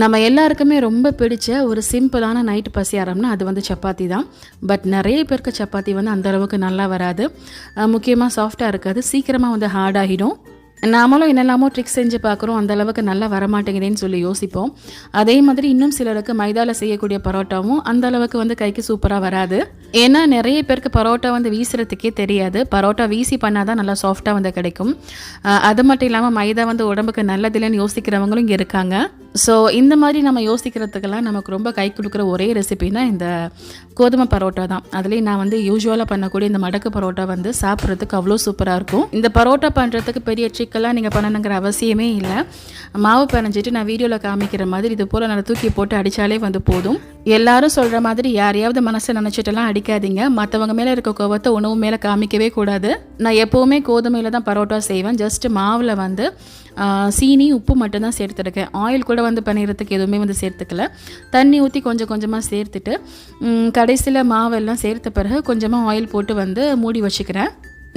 நம்ம எல்லாருக்குமே ரொம்ப பிடிச்ச ஒரு சிம்பிளான நைட் பசியாரம்னா அது வந்து சப்பாத்தி தான். பட் நிறைய பேருக்கு சப்பாத்தி வந்து அந்தளவுக்கு நல்லா வராது. முக்கியமாக சாஃப்டாக இருக்காது. சீக்கிரமாக வந்து ஹார்டாகிடும் நாமளும் என்னெல்லாமோ ட்ரிக்ஸ் செஞ்சு பார்க்குறோம். அந்தளவுக்கு நல்லா வரமாட்டேங்குதேன்னு சொல்லி யோசிப்போம். அதே மாதிரி இன்னும் சிலருக்கு மைதாவில் செய்யக்கூடிய பரோட்டாவும் அந்த அளவுக்கு வந்து கைக்கு சூப்பராக வராது. ஏன்னா நிறைய பேருக்கு பரோட்டா வந்து வீசுறதுக்கே தெரியாது. பரோட்டா வீசி பண்ணால் தான் நல்லா சாஃப்டாக வந்து கிடைக்கும். அது மட்டும் இல்லாமல் மைதா வந்து உடம்புக்கு நல்லதில்லைன்னு யோசிக்கிறவங்களும் இங்கே இருக்காங்க. ஸோ இந்த மாதிரி நம்ம யோசிக்கிறதுக்கெல்லாம் நமக்கு ரொம்ப கை கொடுக்குற ஒரே ரெசிபினா இந்த கோதுமை பரோட்டா தான். அதுலேயும் நான் வந்து யூஸ்வலாக பண்ணக்கூடிய இந்த மடக்கு பரோட்டா வந்து சாப்பிட்றதுக்கு அவ்வளோ சூப்பராக இருக்கும். இந்த பரோட்டா பண்ணுறதுக்கு பெரிய ட்ரிக்கெல்லாம் நீங்கள் பண்ணணுங்கிற அவசியமே இல்லை. மாவு பிணைஞ்சிட்டு நான் வீடியோவில் காமிக்கிற மாதிரி இது போல் நான் தூக்கி போட்டு அடித்தாலே வந்து போதும். எல்லாரும் சொல்கிற மாதிரி யாரையாவது மனசை நினச்சிட்டெல்லாம் அடிக்காதீங்க. மற்றவங்க மேலே இருக்க கோவத்தை உணவு மேலே காமிக்கவே கூடாது. நான் எப்போவுமே கோதுமையில் தான் பரோட்டா செய்வேன். ஜஸ்ட் மாவில் வந்து சீனி உப்பு மட்டும்தான் சேர்த்துருக்கேன். ஆயில் கூட வந்து பண்ணிடுறதுக்கு எதுவுமே வந்து சேர்த்துக்கல. தண்ணி ஊற்றி கொஞ்சம் கொஞ்சமாக சேர்த்துட்டு கடைசியில் மாவெல்லாம் சேர்த்த பிறகு கொஞ்சமாக ஆயில் போட்டு வந்து மூடி வச்சுக்கிறேன்.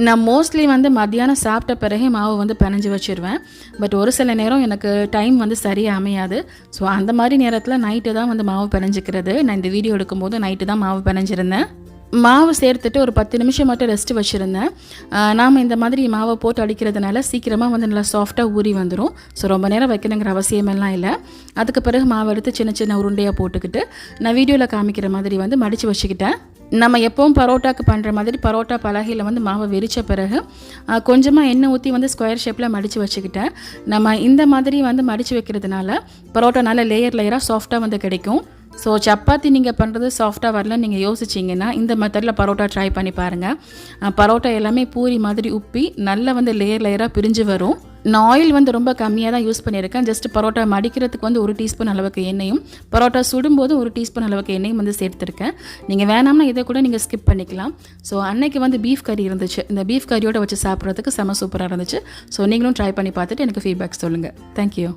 நான் மோஸ்ட்லி வந்து மத்தியானம் சாப்பிட்ட பிறகு மாவு வந்து பிணைஞ்சு வச்சிருவேன். பட் ஒரு சில நேரம் எனக்கு டைம் வந்து சரியாக அமையாது. ஸோ அந்த மாதிரி நேரத்தில் நைட்டு தான் வந்து மாவு பிணைஞ்சிக்கிறது. நான் இந்த வீடியோ எடுக்கும்போது நைட்டு தான் மாவு பிணைஞ்சிருந்தேன். மாவு சேர்த்துட்டு ஒரு பத்து நிமிஷம் மட்டும் ரெஸ்ட் வச்சுருந்தேன். நாம் இந்த மாதிரி மாவை போட்டு அடிக்கிறதுனால சீக்கிரமாக வந்து நல்லா சாஃப்டாக ஊறி வந்துடும் ஸோ ரொம்ப நேரம் வைக்கணுங்கிற அவசியமெல்லாம் இல்லை. அதுக்கு பிறகு மாவு எடுத்து சின்ன சின்ன உருண்டையாக போட்டுக்கிட்டு நான் வீடியோவில் காமிக்கிற மாதிரி வந்து மடித்து வச்சுக்கிட்டேன். நம்ம எப்பவும் பரோட்டாக்கு பண்ணுற மாதிரி பரோட்டா பலகையில் வந்து மாவை விரித்த பிறகு கொஞ்சமாக எண்ணெய் ஊற்றி வந்து ஸ்கொயர் ஷேப்பில் மடித்து வச்சுக்கிட்டேன் நம்ம இந்த மாதிரி வந்து மடித்து வைக்கிறதுனால பரோட்டா நல்ல லேயர் லேயராக சாஃப்டாக வந்து கிடைக்கும். ஸோ சப்பாத்தி நீங்கள் பண்ணுறது சாஃப்டாக வரல நீங்கள் யோசிச்சிங்கன்னா இந்த மெத்தடில் பரோட்டா ட்ரை பண்ணி பாருங்கள் பரோட்டா எல்லாமே பூரி மாதிரி உப்பி நல்லா வந்து லேயர் லேயராக பிரிஞ்சு வரும். நான் ஆயில் வந்து ரொம்ப கம்மியாக தான் யூஸ் பண்ணியிருக்கேன். ஜஸ்ட் பரோட்டா மடிக்கிறதுக்கு வந்து ஒரு டீஸ்பூன் அளவுக்கு எண்ணெயும் பரோட்டா சுடும்போது ஒரு டீஸ்பூன் அளவுக்கு எண்ணெயும் வந்து சேர்த்துருக்கேன். நீங்கள் வேணாம்னா இதை கூட நீங்கள் ஸ்கிப் பண்ணிக்கலாம். ஸோ அன்னைக்கு வந்து பீஃப் கறி இருந்துச்சு. இந்த பீஃப் கறியோட வச்சு சாப்பிட்றதுக்கு செம சூப்பராக இருந்துச்சு. ஸோ நீங்களும் ட்ரை பண்ணி பார்த்துட்டு எனக்கு ஃபீட்பேக் சொல்லுங்கள் தேங்க்யூ